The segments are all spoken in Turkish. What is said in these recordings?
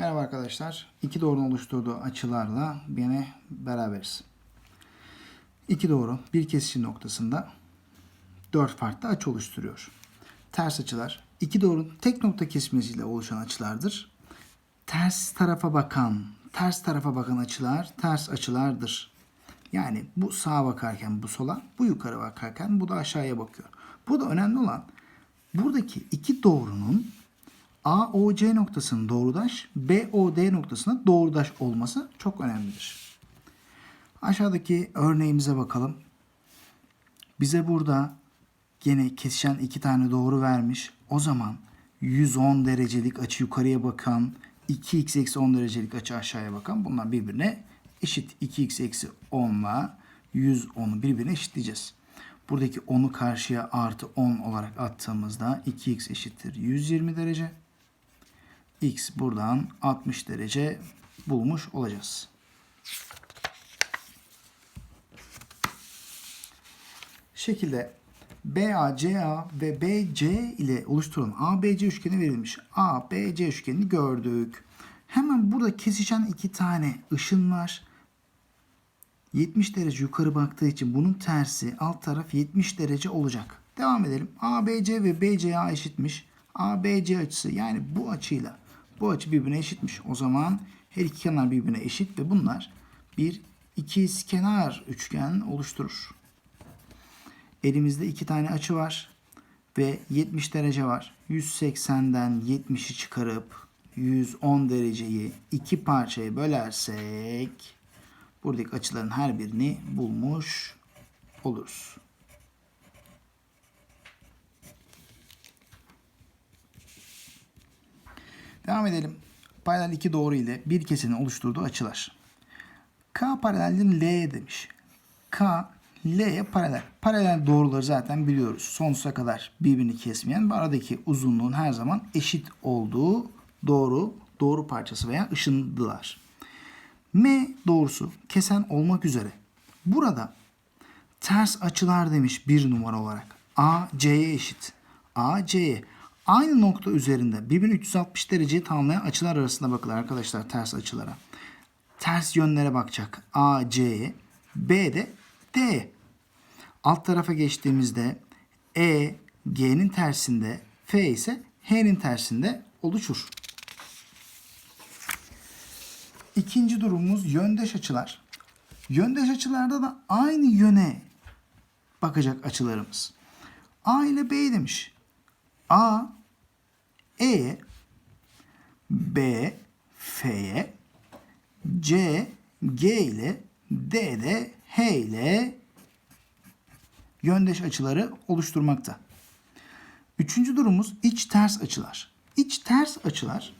Merhaba arkadaşlar. İki doğrunun oluşturduğu açılarla yine beraberiz. İki doğru bir kesişim noktasında dört farklı açı oluşturuyor. Ters açılar iki doğrunun tek nokta kesmesiyle oluşan açılardır. Ters tarafa bakan, ters tarafa bakan açılar ters açılardır. Yani bu sağa bakarken bu sola, bu yukarı bakarken bu da aşağıya bakıyor. Burada önemli olan buradaki iki doğrunun AOC noktasının doğrudaş, BOD noktasına doğrudaş olması çok önemlidir. Aşağıdaki örneğimize bakalım. Bize burada gene kesişen iki tane doğru vermiş. O zaman 110 derecelik açı yukarıya bakan, 2x eksi 10 derecelik açı aşağıya bakan bunlar birbirine eşit. 2x eksi 10 ile 110'u birbirine eşitleyeceğiz. Buradaki 10'u karşıya artı 10 olarak attığımızda 2x eşittir 120 derece. X buradan 60 derece bulmuş olacağız. Şekilde BACA ve BC ile oluşturulan ABC üçgeni verilmiş. ABC üçgenini gördük. Hemen burada kesişen iki tane ışın var. 70 derece yukarı baktığı için bunun tersi alt taraf 70 derece olacak. Devam edelim. ABC ve BCA eşitmiş. ABC açısı yani bu açıyla bu açı birbirine eşitmiş. O zaman her iki kenar birbirine eşit ve bunlar bir ikizkenar üçgen oluşturur. Elimizde iki tane açı var ve 70 derece var. 180'den 70'i çıkarıp 110 dereceyi iki parçaya bölersek buradaki açıların her birini bulmuş oluruz. Devam edelim. Paralel iki doğru ile bir kesenin oluşturduğu açılar. K paraleldir L demiş. K L'ye paralel. Paralel doğruları zaten biliyoruz. Sonsuza kadar birbirini kesmeyen ve aradaki uzunluğun her zaman eşit olduğu doğru, doğru parçası veya ışındılar. M doğrusu kesen olmak üzere. Burada ters açılar demiş bir numara olarak. A C'ye eşit. A C'ye aynı nokta üzerinde birbirini 360 dereceyi tamamlayan açılar arasında bakılır arkadaşlar ters açılara. Ters yönlere bakacak. A C'ye, B de D. Alt tarafa geçtiğimizde E G'nin tersinde, F ise H'nin tersinde oluşur. İkinci durumumuz yöndeş açılar. Yöndeş açılarda da aynı yöne bakacak açılarımız. A ile B demiş. A E'ye B F'ye C G ile D de H ile yöndeş açıları oluşturmakta. Üçüncü durumumuz iç ters açılar. İç ters açılar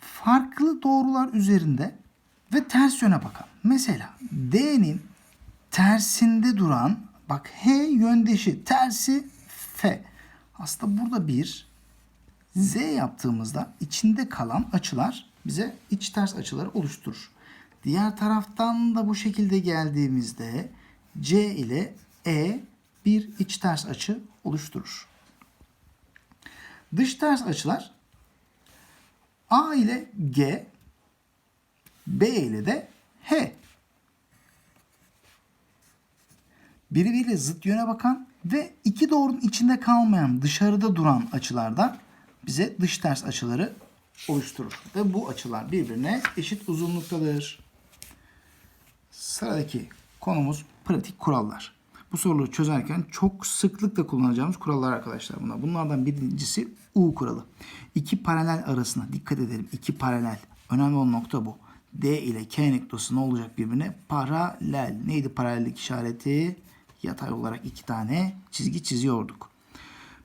farklı doğrular üzerinde ve ters yöne bakan. Mesela D'nin tersinde duran bak H yöndeşi tersi Aslında burada bir Z yaptığımızda içinde kalan açılar bize iç ters açıları oluşturur. Diğer taraftan da bu şekilde geldiğimizde C ile E bir iç ters açı oluşturur. Dış ters açılar A ile G, B ile de H. Birbiriyle zıt yöne bakan ve iki doğrunun içinde kalmayan dışarıda duran açılardan bize dış ters açıları oluşturur. Ve bu açılar birbirine eşit uzunluktadır. Sıradaki konumuz pratik kurallar. Bu soruları çözerken çok sıklıkla kullanacağımız kurallar arkadaşlar bunlar. Bunlardan birincisi U kuralı. İki paralel arasına dikkat edelim. İki paralel. Önemli olan nokta bu. D ile K noktası ne olacak birbirine? Paralel. Neydi paralellik işareti? Yatay olarak iki tane çizgi çiziyorduk.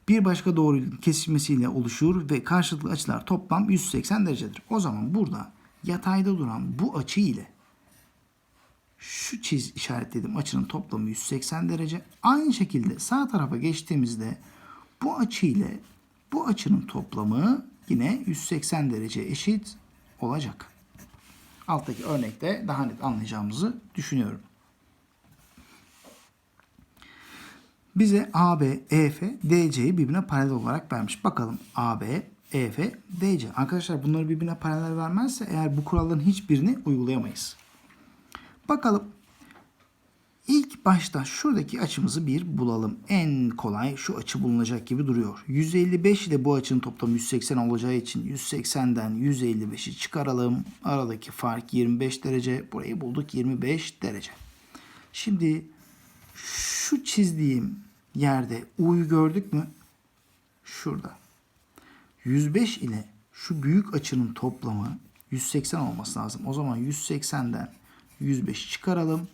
Bir başka doğrunun kesişmesiyle oluşur ve karşılıklı açılar toplam 180 derecedir. O zaman burada yatayda duran bu açı ile şu çiz işaretledim açının toplamı 180 derece. Aynı şekilde sağ tarafa geçtiğimizde bu açı ile bu açının toplamı yine 180 derece eşit olacak. Alttaki örnekte daha net anlayacağımızı düşünüyorum. Bize AB, EF, DC'yi birbirine paralel olarak vermiş. Bakalım AB, EF, DC. Arkadaşlar bunları birbirine paralel vermezse eğer bu kuralların hiçbirini uygulayamayız. Bakalım. İlk başta şuradaki açımızı bir bulalım. En kolay şu açı bulunacak gibi duruyor. 155 ile bu açının toplamı 180 olacağı için 180'den 155'i çıkaralım. Aradaki fark 25 derece. Burayı bulduk 25 derece. Şimdi şu çizdiğim yerde U'yu gördük mü? Şurada. 105 ile şu büyük açının toplamı 180 olması lazım. O zaman 180'den 105 çıkaralım.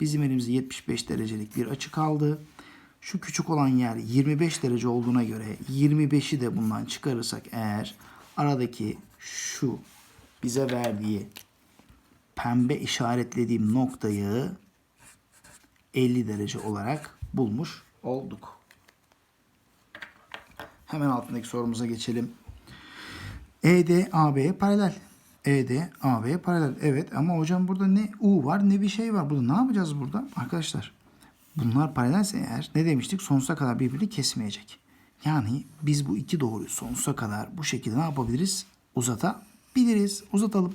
Bizim elimizde 75 derecelik bir açı kaldı. Şu küçük olan yer 25 derece olduğuna göre 25'i de bundan çıkarırsak eğer aradaki şu bize verdiği pembe işaretlediğim noktayı 50 derece olarak bulmuş olduk. Hemen altındaki sorumuza geçelim. ED AB'ye paralel. ED AB'ye paralel. Evet ama hocam burada ne U var ne bir şey var. Burada ne yapacağız burada? Arkadaşlar bunlar paralelse eğer ne demiştik? Sonsuza kadar birbirini kesmeyecek. Yani biz bu iki doğruyu sonsuza kadar bu şekilde ne yapabiliriz? Uzatabiliriz. Uzatalım.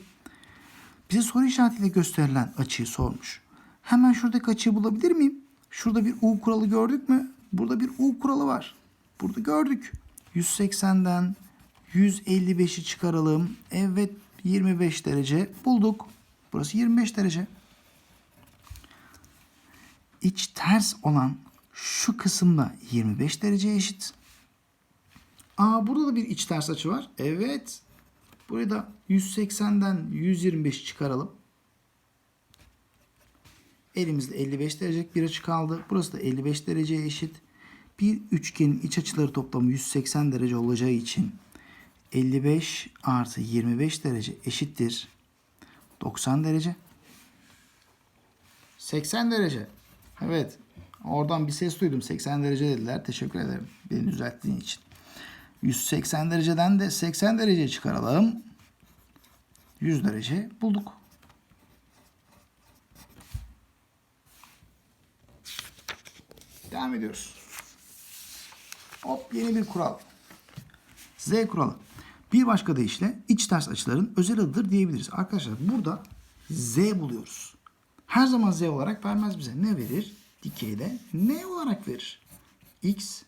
Bize soru işaretiyle gösterilen açıyı sormuş. Hemen şuradaki açıyı bulabilir miyim? Şurada bir U kuralı gördük mü? Burada bir U kuralı var. Burada gördük. 180'den 155'i çıkaralım. Evet 25 derece bulduk. Burası 25 derece. İç ters olan şu kısımda 25 derece eşit. Aa burada da bir iç ters açı var. Evet. Burayı da 180'den 125 çıkaralım. Elimizde 55 derecelik bir açı kaldı. Burası da 55 dereceye eşit. Bir üçgenin iç açıları toplamı 180 derece olacağı için 55 artı 25 derece eşittir 90 derece. 80 derece. Evet. Oradan bir ses duydum. 80 derece dediler. Teşekkür ederim. Beni düzelttiğin için. 180 dereceden de 80 derece çıkaralım. 100 derece bulduk. Devam ediyoruz. Hop yeni bir kural. Z kuralı. Bir başka deyişle iç ters açıların özel adıdır diyebiliriz. Arkadaşlar burada Z buluyoruz. Her zaman Z olarak vermez bize. Ne verir? Dikeyde N olarak verir. X,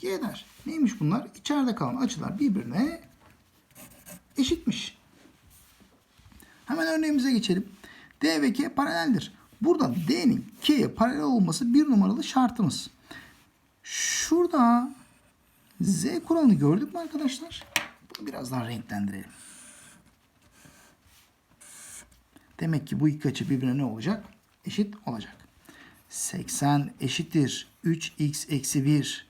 Y der. Neymiş bunlar? İçeride kalan açılar birbirine eşitmiş. Hemen örneğimize geçelim. D ve K paraleldir. Burada D'nin K'ye paralel olması bir numaralı şartımız. Şurada Z kuralını gördük mü arkadaşlar? Bunu biraz daha renklendirelim. Demek ki bu iki açı birbirine ne olacak? Eşit olacak. 80 eşittir 3x eksi 1.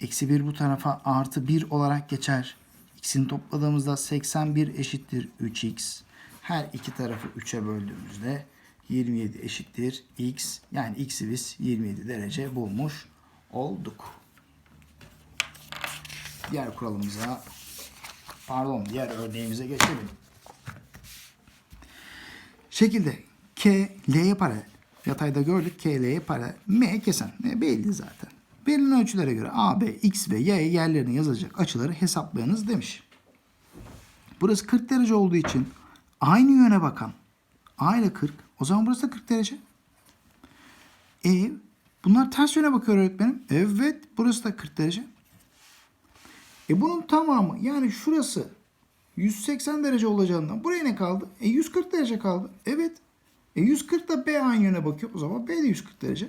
Eksi 1 bu tarafa artı 1 olarak geçer. X'ini topladığımızda 81 eşittir 3x. Her iki tarafı 3'e böldüğümüzde 27 eşittir x. Yani x'i biz 27 derece bulmuş olduk. Diğer kuralımıza pardon diğer örneğimize geçelim. Şekilde K L'ye paralel. Yatayda gördük K L'ye paralel. M kesen. M belli zaten. Verilen ölçülere göre A, B, X ve Y yerlerine yazılacak açıları hesaplayınız demiş. Burası 40 derece olduğu için aynı yöne bakan A ile 40. O zaman burası da 40 derece. E bunlar ters yöne bakıyor öğretmenim. Evet burası da 40 derece. E bunun tamamı yani şurası 180 derece olacağından buraya ne kaldı? E 140 derece kaldı. Evet. E 140 da B aynı yöne bakıyor. O zaman B de 140 derece.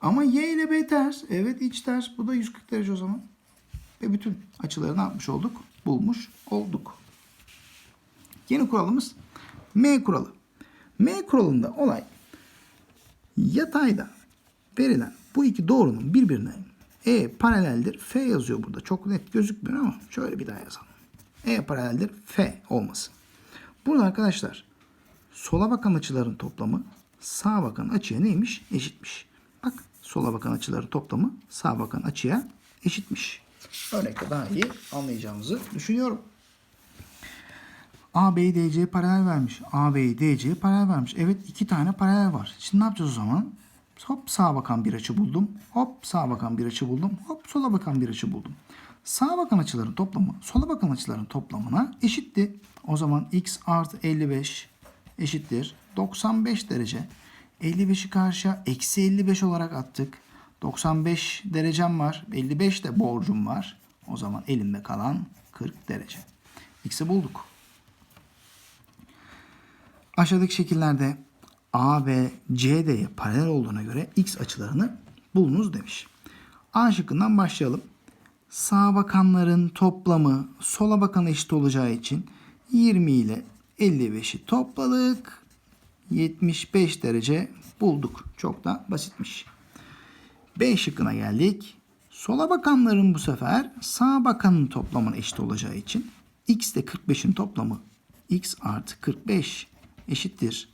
Ama Y ile B ters. Evet iç ters. Bu da 140 derece o zaman. Ve bütün açıları ne yapmış olduk? Bulmuş olduk. Yeni kuralımız M kuralı. M kuralında olay yatayda verilen bu iki doğrunun birbirine E paraleldir. F yazıyor burada. Çok net gözükmüyor ama şöyle bir daha yazalım. E paraleldir. F olması. Burada arkadaşlar sola bakan açıların toplamı sağa bakan açıya neymiş? Eşitmiş. Bak sola bakan açıların toplamı sağa bakan açıya eşitmiş. Örnekte daha iyi anlayacağımızı düşünüyorum. AB'yi DC'ye paralel vermiş. AB'yi DC'ye paralel vermiş. Evet iki tane paralel var. Şimdi ne yapacağız o zaman? Hop sağa bakan bir açı buldum. Hop sağa bakan bir açı buldum. Hop sola bakan bir açı buldum. sağa bakan açıların toplamı sola bakan açıların toplamına eşitti. O zaman x artı 55 eşittir 95 derece. 55'i karşıya eksi 55 olarak attık. 95 derecem var. 55 de borcum var. O zaman elimde kalan 40 derece. X'i bulduk. Aşağıdaki şekillerde A ve CD'ye paralel olduğuna göre x açılarını bulunuz demiş. A şıkkından başlayalım. Sağa bakanların toplamı sola bakan eşit olacağı için 20 ile 55'i topladık. 75 derece bulduk. Çok da basitmiş. B şıkkına geldik. Sola bakanların bu sefer sağa bakanın toplamına eşit olacağı için x ile 45'in toplamı x artı 45 eşittir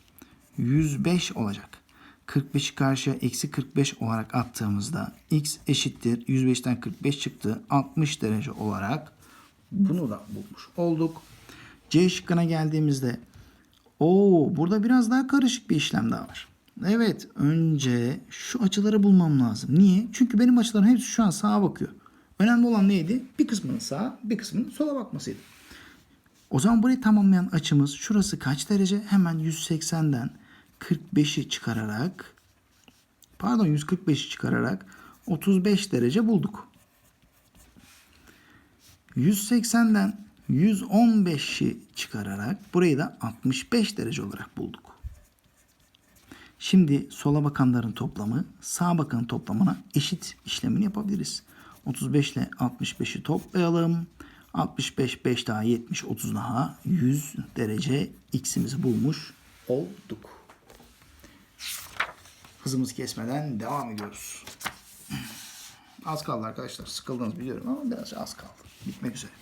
105 olacak. 45'i karşıya eksi 45 olarak attığımızda x eşittir 105'ten 45 çıktı 60 derece olarak bunu da bulmuş olduk. C şıkkına geldiğimizde o burada biraz daha karışık bir işlem daha var. Evet önce şu açıları bulmam lazım. Niye? Çünkü benim açılarım hepsi şu an sağa bakıyor. Önemli olan neydi? Bir kısmının sağa bir kısmının sola bakmasıydı. O zaman burayı tamamlayan açımız şurası kaç derece? Hemen 180'den 45'i çıkararak pardon 145'i çıkararak 35 derece bulduk. 180'den 115'i çıkararak burayı da 65 derece olarak bulduk. Şimdi sola bakanların toplamı sağa bakanın toplamına eşit işlemini yapabiliriz. 35 ile 65'i toplayalım. 65 5 daha 70 30 daha 100 derece x'imizi bulmuş olduk. Hızımızı kesmeden devam ediyoruz. Az kaldı arkadaşlar. Sıkıldınız biliyorum ama biraz az kaldı. Bitmek üzere.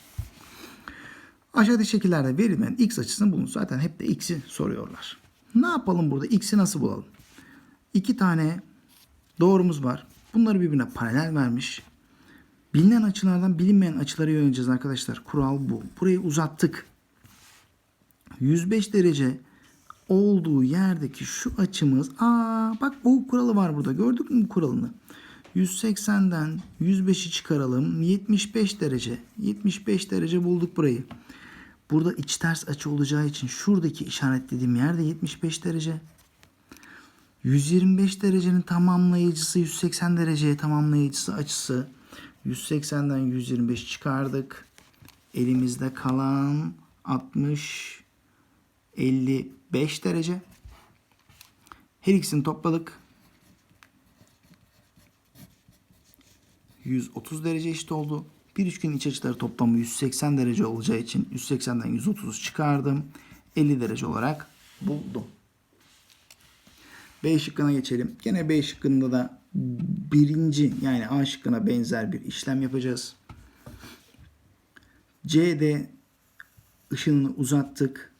Aşağıdaki şekillerde verilen x açısını bulun. Zaten hep de x'i soruyorlar. Ne yapalım burada? X'i nasıl bulalım? İki tane doğrumuz var. Bunları birbirine paralel vermiş. Bilinen açılardan bilinmeyen açılara yöneleceğiz arkadaşlar. Kural bu. Burayı uzattık. 105 derece olduğu yerdeki şu açımız aa bak o kuralı var burada. Gördük mü kuralını? 180'den 105'i çıkaralım. 75 derece. 75 derece bulduk burayı. Burada iç ters açı olacağı için şuradaki işaretlediğim yerde 75 derece. 125 derecenin tamamlayıcısı 180 dereceye tamamlayıcısı açısı. 180'den 125 çıkardık. Elimizde kalan 60 55 derece. Her ikisini topladık. 130 derece eşit oldu. Bir üçgenin iç açıları toplamı 180 derece olacağı için 180'den 130 çıkardım. 50 derece olarak buldum. B şıkkına geçelim. Gene B şıkkında da birinci yani A şıkkına benzer bir işlem yapacağız. C'de ışınını uzattık.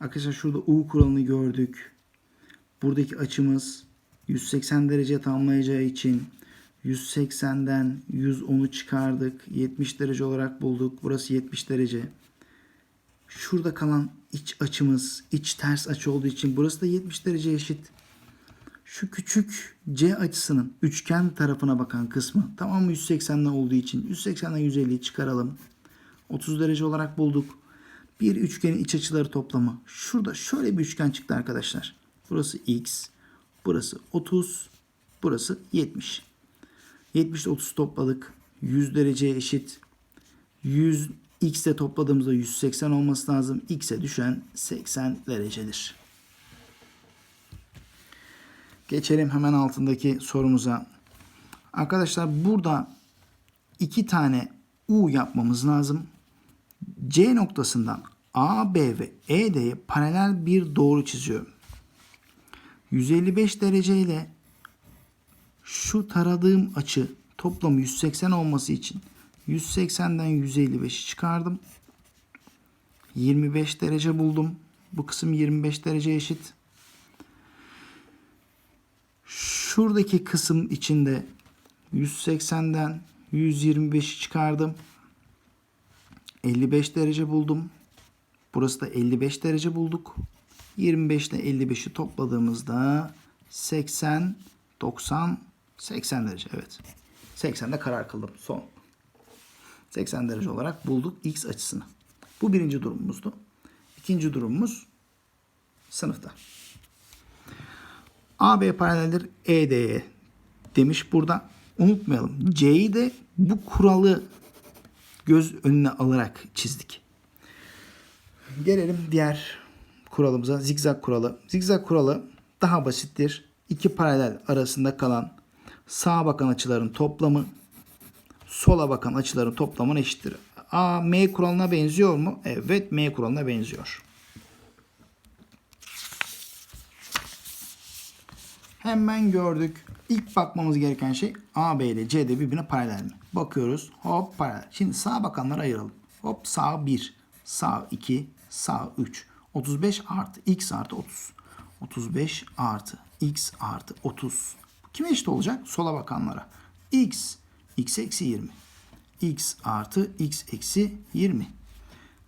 Arkadaşlar şurada U kuralını gördük. Buradaki açımız 180 derece tamamlayacağı için 180'den 110'u çıkardık. 70 derece olarak bulduk. Burası 70 derece. Şurada kalan iç açımız iç ters açı olduğu için burası da 70 derece eşit. Şu küçük C açısının üçgen tarafına bakan kısmı tamamı 180'den olduğu için 180'den 150'yi çıkaralım. 30 derece olarak bulduk. Bir üçgenin iç açıları toplamı. Şurada şöyle bir üçgen çıktı arkadaşlar. Burası x, burası 30, burası 70. 70 ile 30 topladık. 100 dereceye eşit. 100 x'e topladığımızda 180 olması lazım. x'e düşen 80 derecedir. Geçelim hemen altındaki sorumuza. Arkadaşlar burada iki tane U yapmamız lazım. C noktasından A, B ve ED'ye paralel bir doğru çiziyorum. 155 derece ile şu taradığım açı toplamı 180 olması için 180'den 155'i çıkardım. 25 derece buldum. Bu kısım 25 derece eşit. Şuradaki kısım içinde 180'den 125'i çıkardım. 55 derece buldum. Burası da 55 derece bulduk. 25 ile 55'i topladığımızda 80, 90, 80 derece. Evet. 80'de karar kıldım. Son. 80 derece olarak bulduk x açısını. Bu birinci durumumuzdu. İkinci durumumuz sınıfta. AB paraleldir ED'ye demiş burada. Unutmayalım. C'yi de bu kuralı göz önüne alarak çizdik. Gelelim diğer kuralımıza. Zigzag kuralı. Zigzag kuralı daha basittir. İki paralel arasında kalan sağa bakan açıların toplamı sola bakan açıların toplamına eşittir. A, M kuralına benziyor mu? Evet, M kuralına benziyor. Hemen gördük. İlk bakmamız gereken şey AB ile CD birbirine paralel mi? Bakıyoruz. Hop paralel. Şimdi sağa bakanları ayıralım. Hop sağ 1, sağ 2, sağ 3. 35 artı x artı 30. 35 artı x artı 30. Kime eşit olacak? Sola bakanlara. x, x eksi 20. x artı x eksi 20.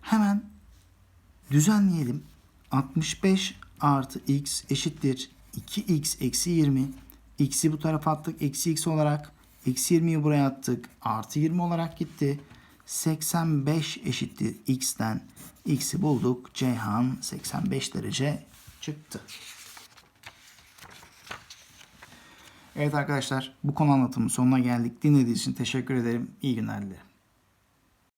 Hemen düzenleyelim. 65 artı x eşittir 2x eksi 20. X'i bu tarafa attık. Eksi x olarak. Eksi 20'yi buraya attık. Artı 20 olarak gitti. 85 eşittir x'ten. X'i bulduk. Ceyhan 85 derece çıktı. Evet arkadaşlar bu konu anlatımının sonuna geldik. Dinlediğiniz için teşekkür ederim. İyi günler dilerim.